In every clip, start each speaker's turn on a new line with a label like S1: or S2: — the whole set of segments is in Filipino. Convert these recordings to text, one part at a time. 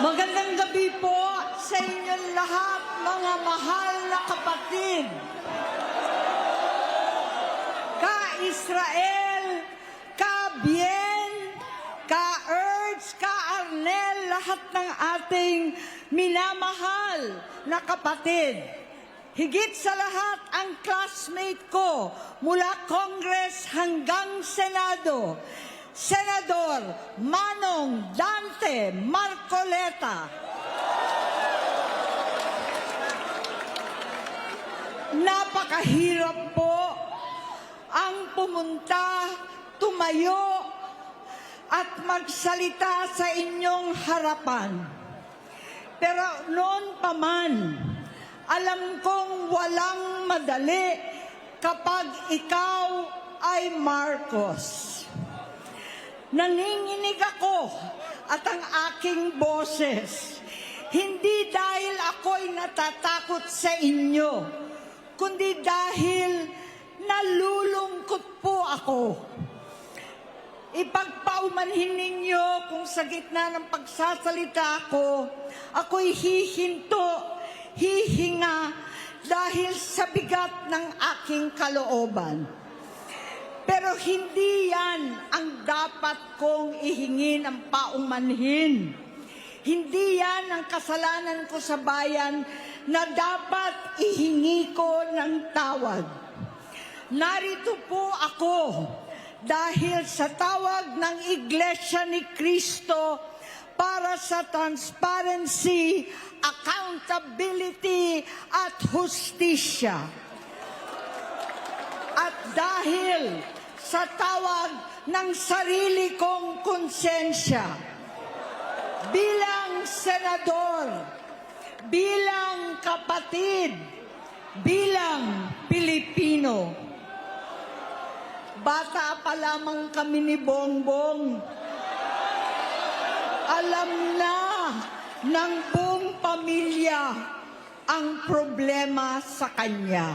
S1: Magandang gabi po sa inyong lahat, mga mahal na kapatid. Ka-Israel, ka-Bien, ka-Erds, ka-Arnel, lahat ng ating minamahal na kapatid. Higit sa lahat ang classmate ko mula Congress hanggang Senado, Senador Manong Dante Marcoleta. Napakahirap po ang pumunta, tumayo, at magsalita sa inyong harapan. Pero noon pa man, alam kong walang madali kapag ikaw ay Marcos. Nanginginig ako at ang aking boses, hindi dahil ako'y natatakot sa inyo, kundi dahil nalulungkot po ako. Ipagpaumanhin ninyo kung sa gitna ng pagsasalita ko, ako'y hihinto, hihinga dahil sa bigat ng aking kalooban. Pero hindi yan ang dapat kong ihingi ng paumanhin. Hindi yan ang kasalanan ko sa bayan na dapat ihingi ko ng tawad. Narito po ako dahil sa tawag ng Iglesia ni Cristo para sa transparency, accountability at hustisya. At dahil sa tawag ng sarili kong konsensya, bilang senador, bilang kapatid, bilang Pilipino, bata pa lamang kami ni Bongbong, alam na ng buong pamilya ang problema sa kanya.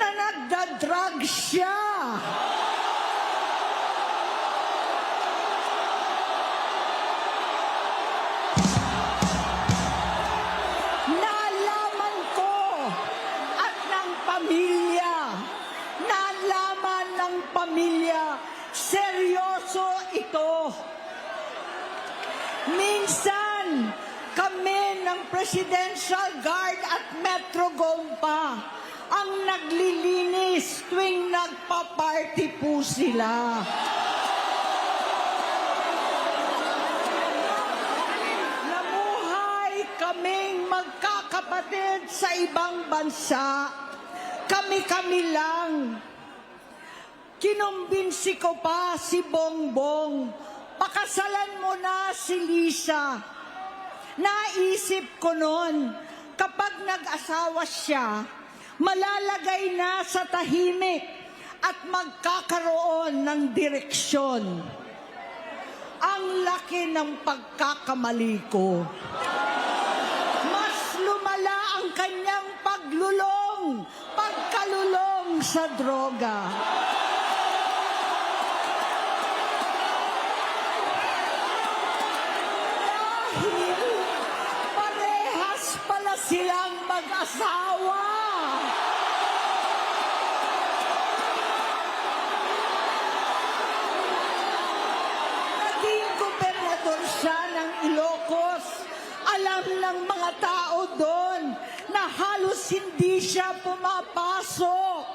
S1: na nagda-drug siya. Nalaman ko at ng pamilya, nalaman ng pamilya, seryoso ito. Minsan, kami ng Presidential Guard at Metro Gompa ang naglilinis tuwing nagpa-party po sila. Namuhay kaming magkakapatid sa ibang bansa. Kami-kami lang. Kinumbinsi ko pa si Bongbong. Pakasalan mo na si Lisa. Naisip ko noon, kapag nag-asawa siya, malalagay na sa tahimik at magkakaroon ng direksyon. Ang laki ng pagkakamali ko. Mas lumala ang kanyang paglulong, pagkalulong sa droga. Dahil parehas pala silang mag-asawa. Naging gobernador siya ng Ilocos. Alam ng mga tao doon na halos hindi siya pumapasok.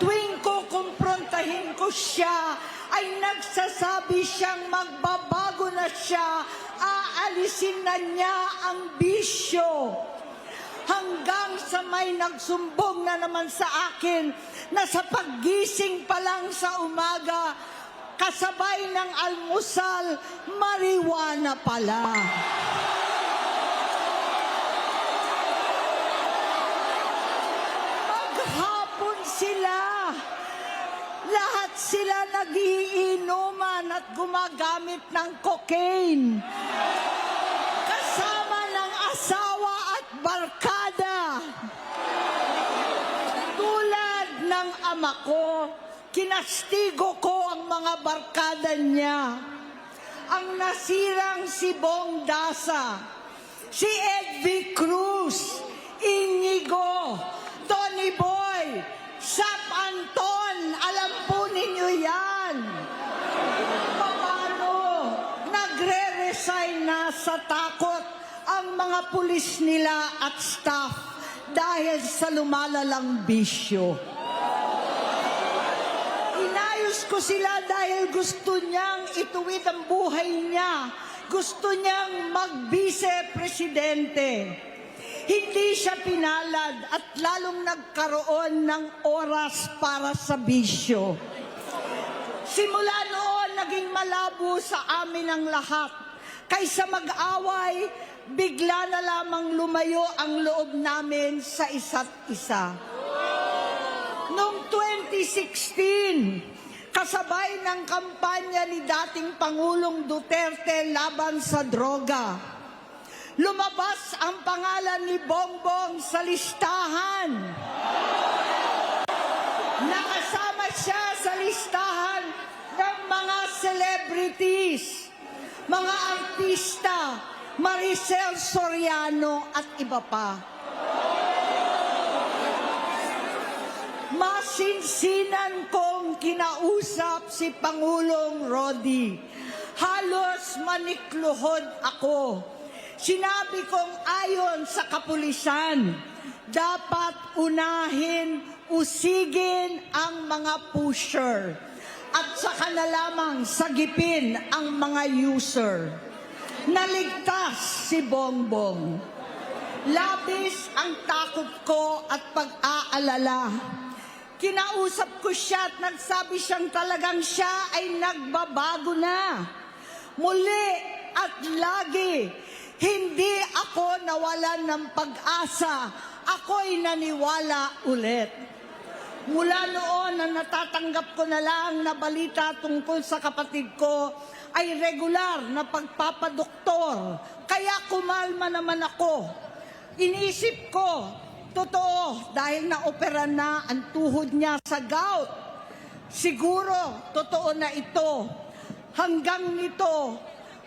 S1: Tuwing ko kumprontahin ko siya, ay nagsasabi siyang magbabago na siya, aalisin na niya ang bisyo. hanggang sa may nagsumbong na naman sa akin na sa paggising pa lang sa umaga, kasabay ng almusal, marijuana pala. Maghapon sila. Lahat sila nagiinuman at gumagamit ng cocaine. Kasama ng asawa at barkada. Tulad ng ama ko, kinastigo ko ang mga barkada niya. Ang nasirang si Bong Dasa, si Edvi Cruz, Inigo, Tony Boy, Sap Anton, alam po ninyo yan. Paano nagre-resign na sa takot ang mga pulis nila at staff dahil sa lumalalang bisyo. Inayos ko sila dahil gusto niyang ituwid ang buhay niya. Gusto niyang mag-vice-presidente. Hindi siya pinalad at lalong nagkaroon ng oras para sa bisyo. Simula noon, naging malabo sa amin ang lahat. Kaysa mag-away, bigla na lamang lumayo ang loob namin sa isa't isa. Noong 2016, kasabay ng kampanya ni dating Pangulong Duterte laban sa droga, lumabas ang pangalan ni Bongbong sa listahan. Nakasama siya sa listahan ng mga celebrities, mga artista, Maricel Soriano at iba pa. Masinsinan kong kinausap si Pangulong Rodi. Halos manikluhod ako. Sinabi kong ayon sa kapulisan, dapat unahin, usigin ang mga pusher at saka na lamang sagipin ang mga user. Naligtas si Bongbong. Labis ang takot ko at pag-aalala. Kinausap ko siya at nagsabi siyang talagang siya ay nagbabago na. Muli at lagi, hindi ako nawalan ng pag-asa. Ako'y naniwala ulit. Mula noon na natatanggap ko na lang na balita tungkol sa kapatid ko ay regular na pagpapadoktor. Kaya kumalma naman ako. Iniisip ko, totoo, dahil naopera na ang tuhod niya sa gout. Siguro, totoo na ito. Hanggang nito,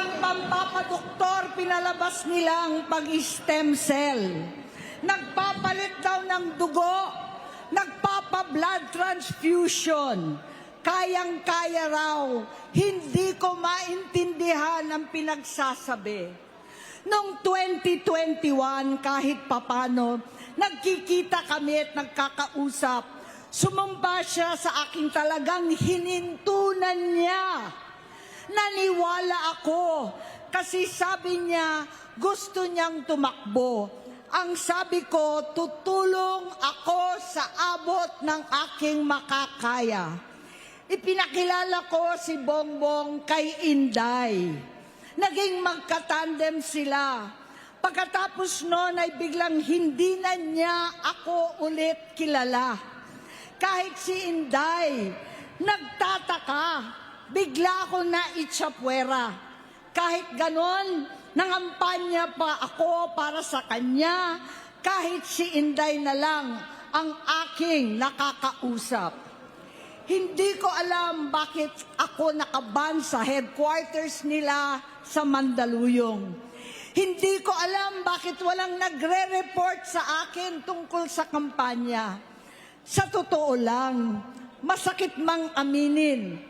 S1: Ang pampapadoktor, pinalabas nilang pag-stem cell. Nagpapalit daw ng dugo, nagpapa-blood transfusion. Kayang-kaya raw, hindi ko maintindihan ang pinagsasabi. Noong 2021, kahit papano, nagkikita kami at nagkakausap. Sumamba siya sa aking talagang hinintunan niya. Naniwala ako kasi sabi niya gusto niyang tumakbo. Ang sabi ko, tutulong ako sa abot ng aking makakaya. Ipinakilala ko si Bongbong kay Inday. Naging magkatandem sila. Pagkatapos noon ay biglang hindi na niya ako ulit kilala. Kahit si Inday, nagtataka, bigla ako na itsapwera. Kahit ganon, nangampanya pa ako para sa kanya, kahit si Inday na lang ang aking nakakausap. Hindi ko alam bakit ako nakaban sa headquarters nila sa Mandaluyong. Hindi ko alam bakit walang nagre-report sa akin tungkol sa kampanya. Sa totoo lang, masakit mang aminin,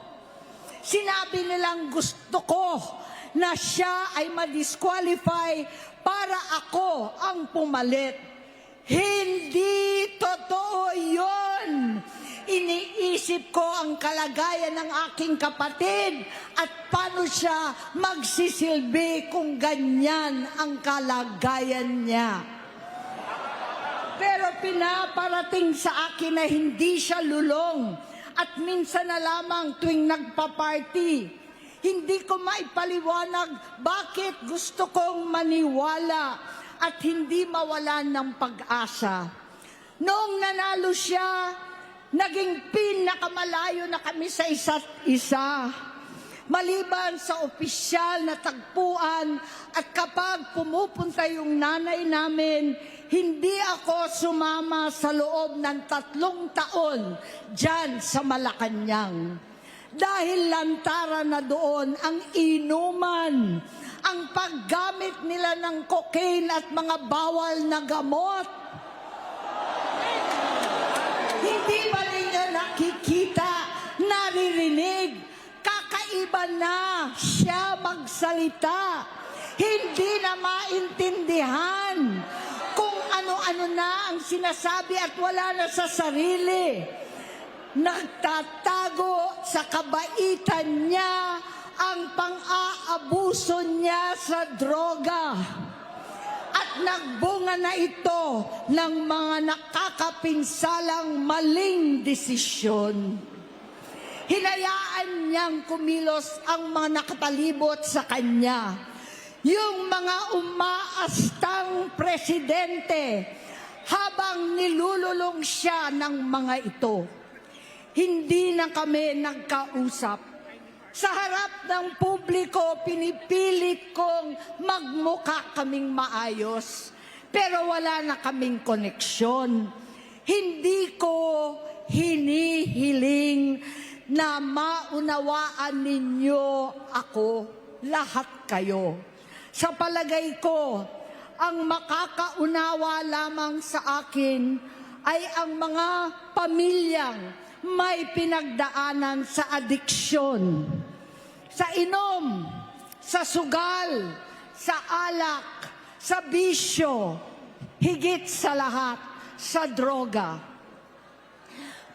S1: Sinabi nilang gusto ko na siya ay ma-disqualify para ako ang pumalit. Hindi totoo yon. Iniisip ko ang kalagayan ng aking kapatid at paano siya magsisilbi kung ganyan ang kalagayan niya. Pero pinaparating sa akin na hindi siya lulong at minsan na lamang tuwing nagpa-party. Hindi ko maipaliwanag bakit gusto kong maniwala at hindi mawalan ng pag-asa. Noong nanalo siya, naging pinakamalayo na kami sa isa't isa. Maliban sa opisyal na tagpuan at kapag pumupunta yung nanay namin, hindi ako sumama sa loob ng tatlong taon dyan sa Malacanang. Dahil lantaran na doon ang inuman, ang paggamit nila ng cocaine at mga bawal na gamot. Hindi ba ninyo nakikita, naririnig, kakaiba na siya magsalita. Hindi na maintindihan ano-ano na ang sinasabi at wala na sa sarili. Nagtatago sa kabaitan niya ang pang-aabuso niya sa droga. At nagbunga na ito ng mga nakakapinsalang maling desisyon. Hinayaan niyang kumilos ang mga nakapalibot sa kanya. Yung mga umaastang presidente habang nilululong siya ng mga ito. Hindi na kami nagkausap. Sa harap ng publiko, pinipilit kong magmuka kaming maayos. Pero wala na kaming koneksyon. Hindi ko hinihiling na maunawaan ninyo ako, lahat kayo. Sa palagay ko, ang makakaunawa lamang sa akin ay ang mga pamilyang may pinagdaanan sa adiksyon, sa inom, sa sugal, sa alak, sa bisyo, higit sa lahat, sa droga.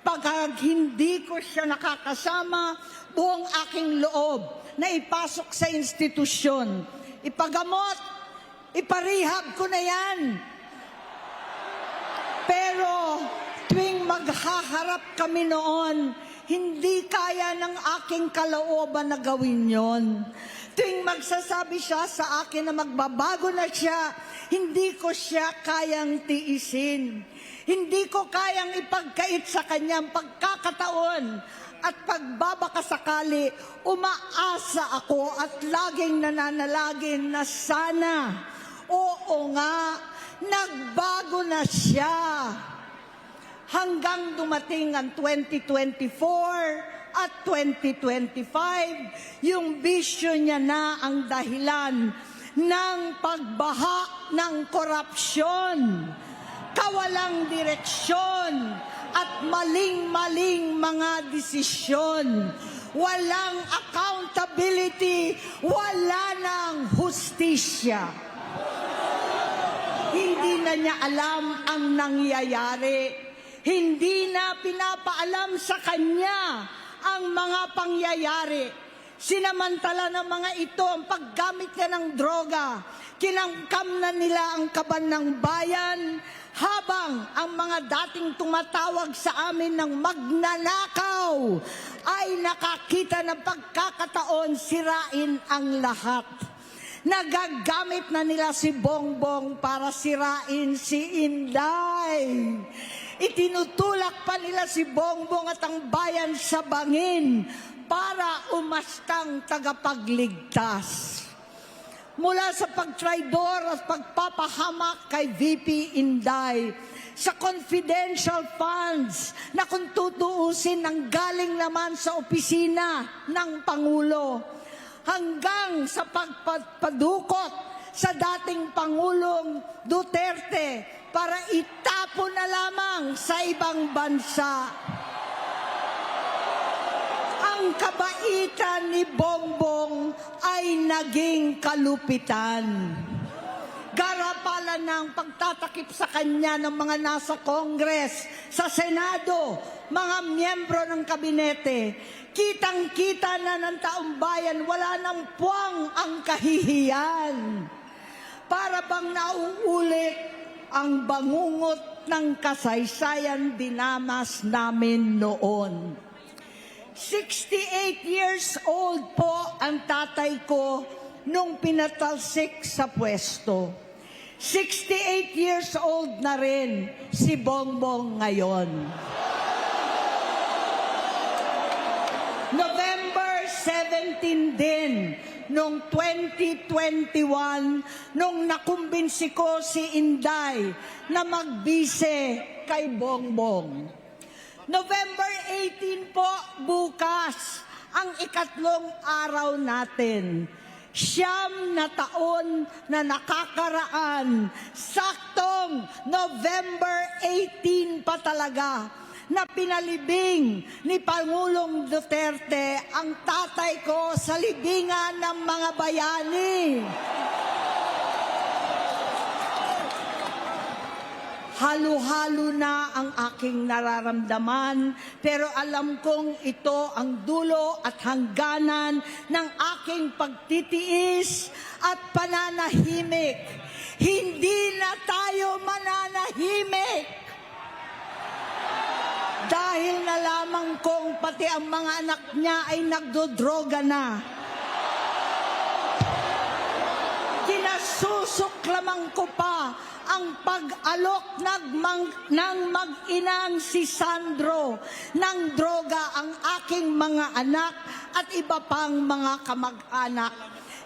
S1: Pag hindi ko siya nakakasama, buong aking loob na ipasok sa institusyon, ipagamot, iparehab ko na yan. Pero tuwing maghaharap kami noon, hindi kaya ng aking kalooban na gawin yon. Tuwing magsasabi siya sa akin na magbabago na siya, hindi ko siya kayang tiisin. Hindi ko kayang ipagkait sa kanyang pagkakataon at pagbabakasakali, umaasa ako at laging nananalagin na sana. Oo nga, nagbago na siya hanggang dumating ang 2024 at 2025, yung bisyo niya na ang dahilan ng pagbaha ng korupsyon, kawalang direksyon, at maling-maling mga desisyon. Walang accountability, wala ng hustisya. Hindi na niya alam ang nangyayari. Hindi na pinapaalam sa kanya ang mga pangyayari. Sinamantala ng mga ito ang paggamit niya ng droga. Kinangkam na nila ang kaban ng bayan habang ang mga dating tumatawag sa amin ng magnanakaw ay nakakita ng pagkakataon sirain ang lahat. Nagagamit na nila si Bongbong para sirain si Inday. Itinutulak pa nila si Bongbong at ang bayan sa bangin para umastang tagapagligtas. Mula sa pagtraidor at pagpapahamak kay VP Inday, sa confidential funds na kung tutuusin ang galing naman sa opisina ng Pangulo, hanggang sa pagpadukot sa dating Pangulong Duterte para itapon na lamang sa ibang bansa kabaitan ni Bongbong ay naging kalupitan. Garapalan ng pagtatakip sa kanya ng mga nasa Kongres, sa Senado, mga miyembro ng kabinete. Kitang-kita na ng taong bayan, wala nang puwang ang kahihiyan. Para bang nauulit ang bangungot ng kasaysayan dinamas namin noon. 68 years old po ang tatay ko nung pinatalsik sa pwesto. 68 years old na rin si Bongbong ngayon. November 17 din, nung 2021, nung nakumbinsi ko si Inday na magbise kay Bongbong. November 18 po, bukas, ang ikatlong araw natin. Siyam na taon na nakakaraan, saktong November 18 pa talaga, na pinalibing ni Pangulong Duterte ang tatay ko sa libingan ng mga bayani. Halo-halo na ang aking nararamdaman, pero alam kong ito ang dulo at hangganan ng aking pagtitiis at pananahimik. Hindi na tayo mananahimik. Dahil na lamang kong pati ang mga anak niya ay nagdodroga na. Kinasusok lamang ko pa ang pag-alok ng, ng mag-inang si Sandro ng droga ang aking mga anak at iba pang mga kamag-anak.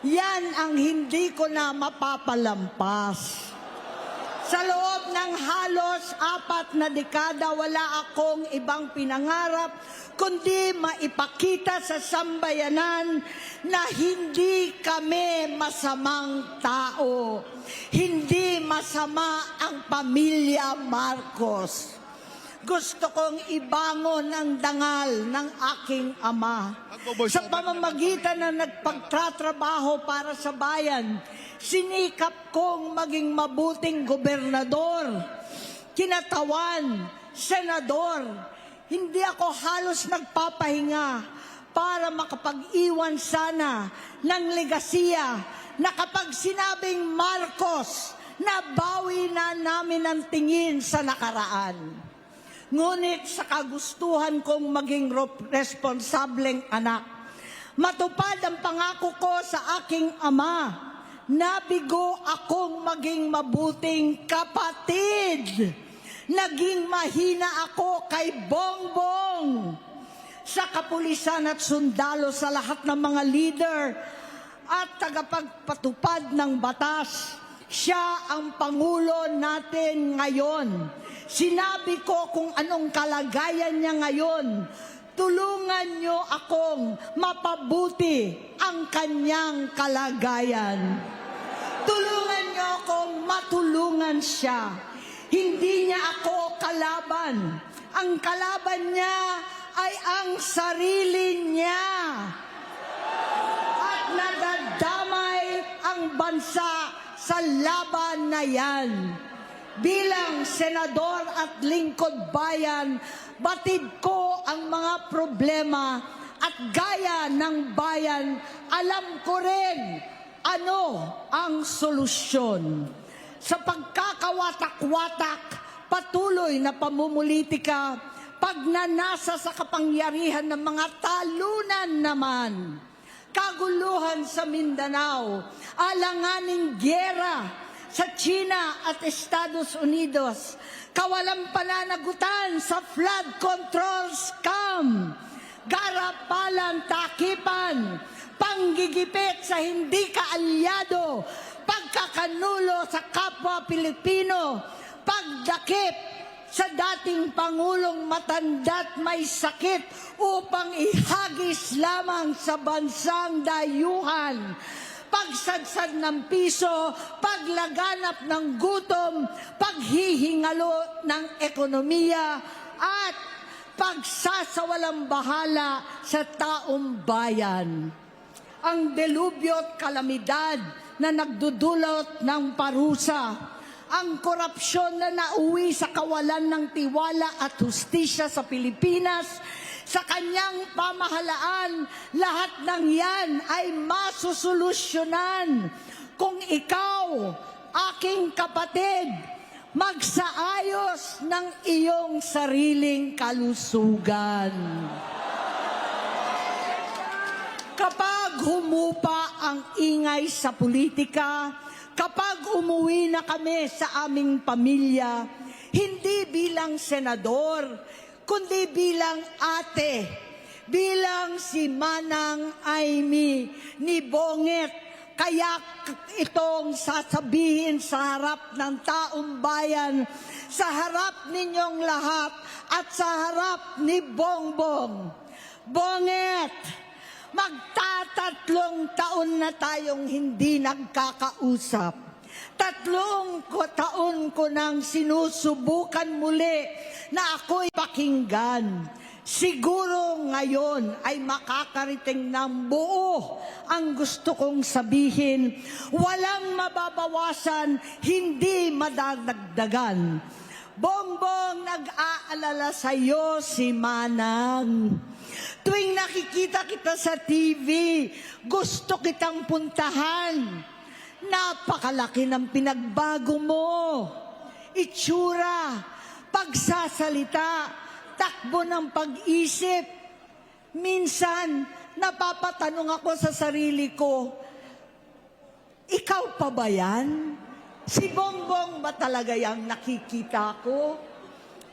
S1: Yan ang hindi ko na mapapalampas. Sa loob ng halos apat na dekada, wala akong ibang pinangarap kundi maipakita sa sambayanan na hindi kami masamang tao. Hindi masama ang pamilya Marcos. Gusto kong ibangon ang dangal ng aking ama. Sa pamamagitan na nagpagtatrabaho para sa bayan, sinikap kong maging mabuting gobernador, kinatawan, senador. Hindi ako halos nagpapahinga para makapag-iwan sana ng legasiya na kapag sinabing Marcos, nabawi na namin ang tingin sa nakaraan. Ngunit sa kagustuhan kong maging responsableng anak, matupad ang pangako ko sa aking ama, nabigo akong maging mabuting kapatid. Naging mahina ako kay Bongbong sa kapulisan at sundalo sa lahat ng mga leader at tagapagpatupad ng batas. Siya ang Pangulo natin ngayon. Sinabi ko kung anong kalagayan niya ngayon. Tulungan niyo akong mapabuti ang kanyang kalagayan. Tulungan niyo akong matulungan siya. Hindi niya ako kalaban. Ang kalaban niya ay ang sarili niya at nadadamay ang bansa sa laban na yan. Bilang senador at lingkod bayan, batid ko ang mga problema at gaya ng bayan, alam ko rin ano ang solusyon. Sa pagkakawatak-watak, patuloy na pamumulitika, pagnanasa sa kapangyarihan ng mga talunan naman, kaguluhan sa Mindanao, alanganing gyera sa China at Estados Unidos, kawalang pananagutan sa flood control scam, garapalan takipan, panggigipit sa hindi kaalyado, pagkakanulo sa kapwa Pilipino, pagdakip sa dating Pangulong matanda't may sakit upang ihagis lamang sa bansang dayuhan. Pagsadsad ng piso, paglaganap ng gutom, paghihingalo ng ekonomiya, at pagsasawalang bahala sa taong bayan. Ang delubyo at kalamidad na nagdudulot ng parusa, ang korupsyon na nauwi sa kawalan ng tiwala at hustisya sa Pilipinas, sa kanyang pamahalaan, lahat ng yan ay masusolusyonan kung ikaw, aking kapatid, magsaayos ng iyong sariling kalusugan. Kapag humupa ang ingay sa politika, kapag umuwi na kami sa aming pamilya, hindi bilang senador, kundi bilang ate, bilang si Manang Aimee ni Bonget, kaya itong sasabihin sa harap ng taong bayan, sa harap ninyong lahat at sa harap ni Bongbong. Bonget, magtatatlong taon na tayong hindi nagkakausap. Tatlong ko taon ko nang sinusubukan muli na ako'y pakinggan. Siguro ngayon ay makakariting ng buo ang gusto kong sabihin. Walang mababawasan, hindi madadagdagan. Bongbong, nag-aalala sa iyo si Manang. Tuwing nakikita kita sa TV, gusto kitang puntahan. Napakalaki ng pinagbago mo. Itsura, pagsasalita, takbo ng pag-isip. Minsan, napapatanong ako sa sarili ko, ikaw pa ba yan? Si Bongbong ba talaga yung nakikita ko?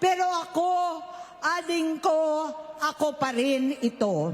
S1: Pero ako, ading ko, ako pa rin ito.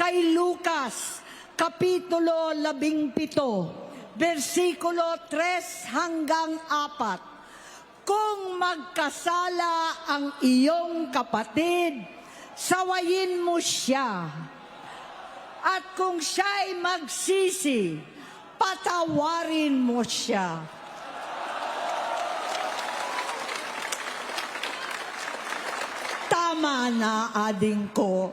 S1: kay Lucas, Kapitulo 17, versikulo 3 hanggang 4. Kung magkasala ang iyong kapatid, sawayin mo siya. At kung siya'y magsisi, patawarin mo siya. Tama na, ading ko.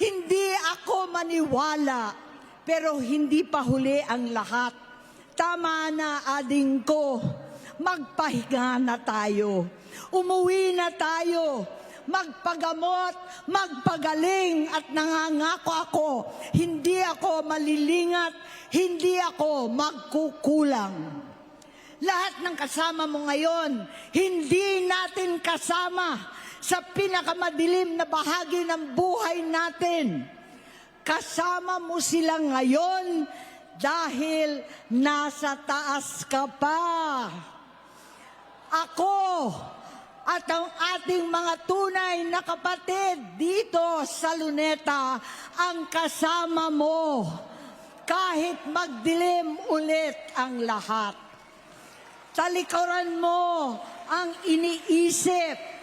S1: Hindi ako maniwala. Pero hindi pa huli ang lahat. Tama na, ading ko. Magpahinga na tayo. Umuwi na tayo. Magpagamot, magpagaling at nangangako ako, hindi ako malilingat, hindi ako magkukulang. Lahat ng kasama mo ngayon, hindi natin kasama sa pinakamadilim na bahagi ng buhay natin. Kasama mo sila ngayon dahil nasa taas ka pa. Ako at ang ating mga tunay na kapatid dito sa Luneta ang kasama mo. kahit magdilim ulit ang lahat. Talikuran mo ang iniisip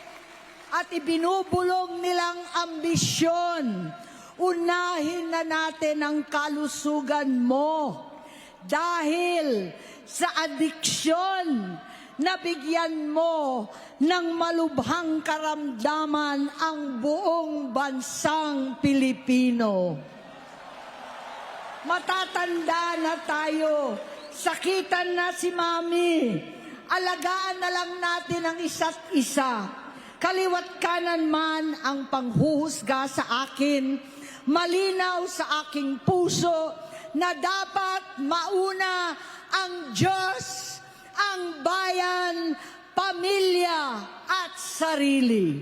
S1: at ibinubulong nilang ambisyon. Unahin na natin ang kalusugan mo dahil sa adiksyon nabigyan mo ng malubhang karamdaman ang buong bansang Pilipino. Matatanda na tayo. Sakitan na si Mami. Alagaan na lang natin ang isa't isa. Kaliwat kanan man ang panghuhusga sa akin, malinaw sa aking puso na dapat mauna ang Diyos, ang bayan, pamilya at sarili.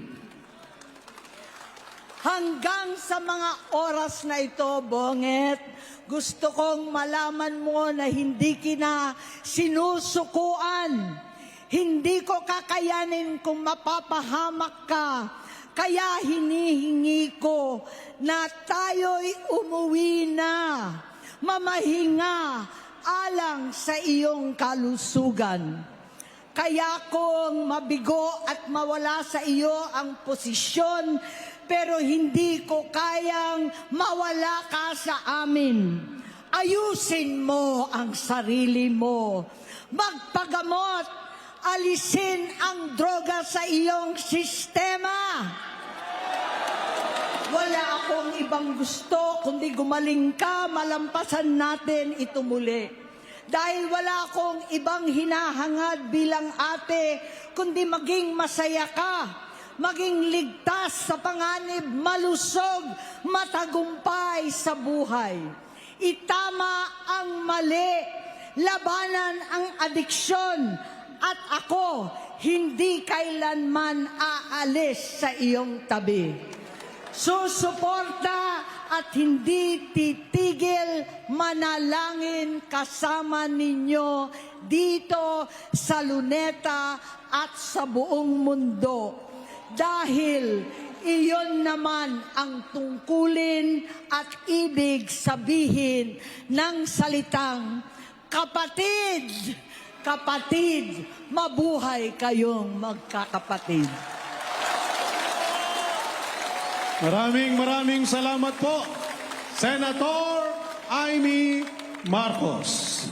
S1: Hanggang sa mga oras na ito, Bonget, gusto kong malaman mo na hindi kina sinusukuan. Hindi ko kakayanin kung mapapahamak ka. Kaya hinihingi ko na tayo'y umuwi na, mamahinga alang sa iyong kalusugan. Kaya kung mabigo at mawala sa iyo ang posisyon, pero hindi ko kayang mawala ka sa amin. Ayusin mo ang sarili mo. Magpagamot. Alisin ang droga sa iyong sistema. Wala akong ibang gusto kundi gumaling ka, malampasan natin ito muli. Dahil wala akong ibang hinahangad bilang ate, kundi maging masaya ka, maging ligtas sa panganib, malusog, matagumpay sa buhay. Itama ang mali, labanan ang adiksyon, at ako hindi kailanman aalis sa iyong tabi susuporta at hindi titigil manalangin kasama ninyo dito sa Luneta at sa buong mundo. Dahil iyon naman ang tungkulin at ibig sabihin ng salitang kapatid, kapatid, mabuhay kayong magkakapatid.
S2: Maraming maraming salamat po, Senator Amy Marcos.